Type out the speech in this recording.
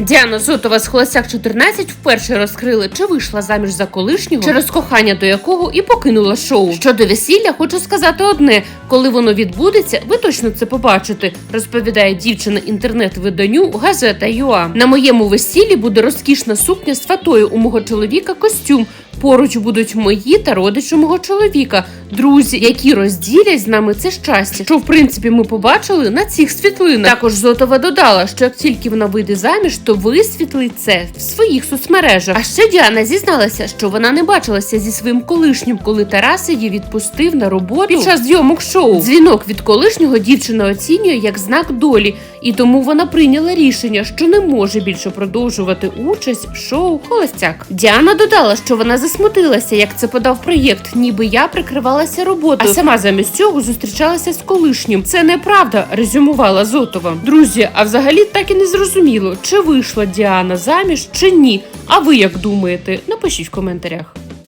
Діана Зотова з Холостяк 14 вперше розкрили, чи вийшла заміж за колишнього, через кохання до якого і покинула шоу. Щодо весілля, хочу сказати одне: коли воно відбудеться, ви точно це побачите. Розповідає дівчина інтернет-виданню Газета ЮА. На моєму весіллі буде розкішна сукня з фатою у мого чоловіка костюм. Поруч будуть мої та родичі мого чоловіка, друзі, які розділять з нами це щастя, що в принципі ми побачили на цих світлинах. Також Зотова додала, що як тільки вона вийде заміж, то висвітлить це в своїх соцмережах. А ще Діана зізналася, що вона не бачилася зі своїм колишнім, коли Тарас її відпустив на роботу під час зйомок шоу. Дзвінок від колишнього дівчина оцінює як знак долі, і тому вона прийняла рішення, що не може більше продовжувати участь в шоу Холостяк. Діана додала, що вона засмутилася, як це подав проєкт, ніби я прикривалася роботою, а сама замість цього зустрічалася з колишнім. Це неправда, резюмувала Зотова. Друзі, а взагалі так і не зрозуміло, чи вийшла Діана заміж, чи ні. А ви як думаєте? Напишіть в коментарях.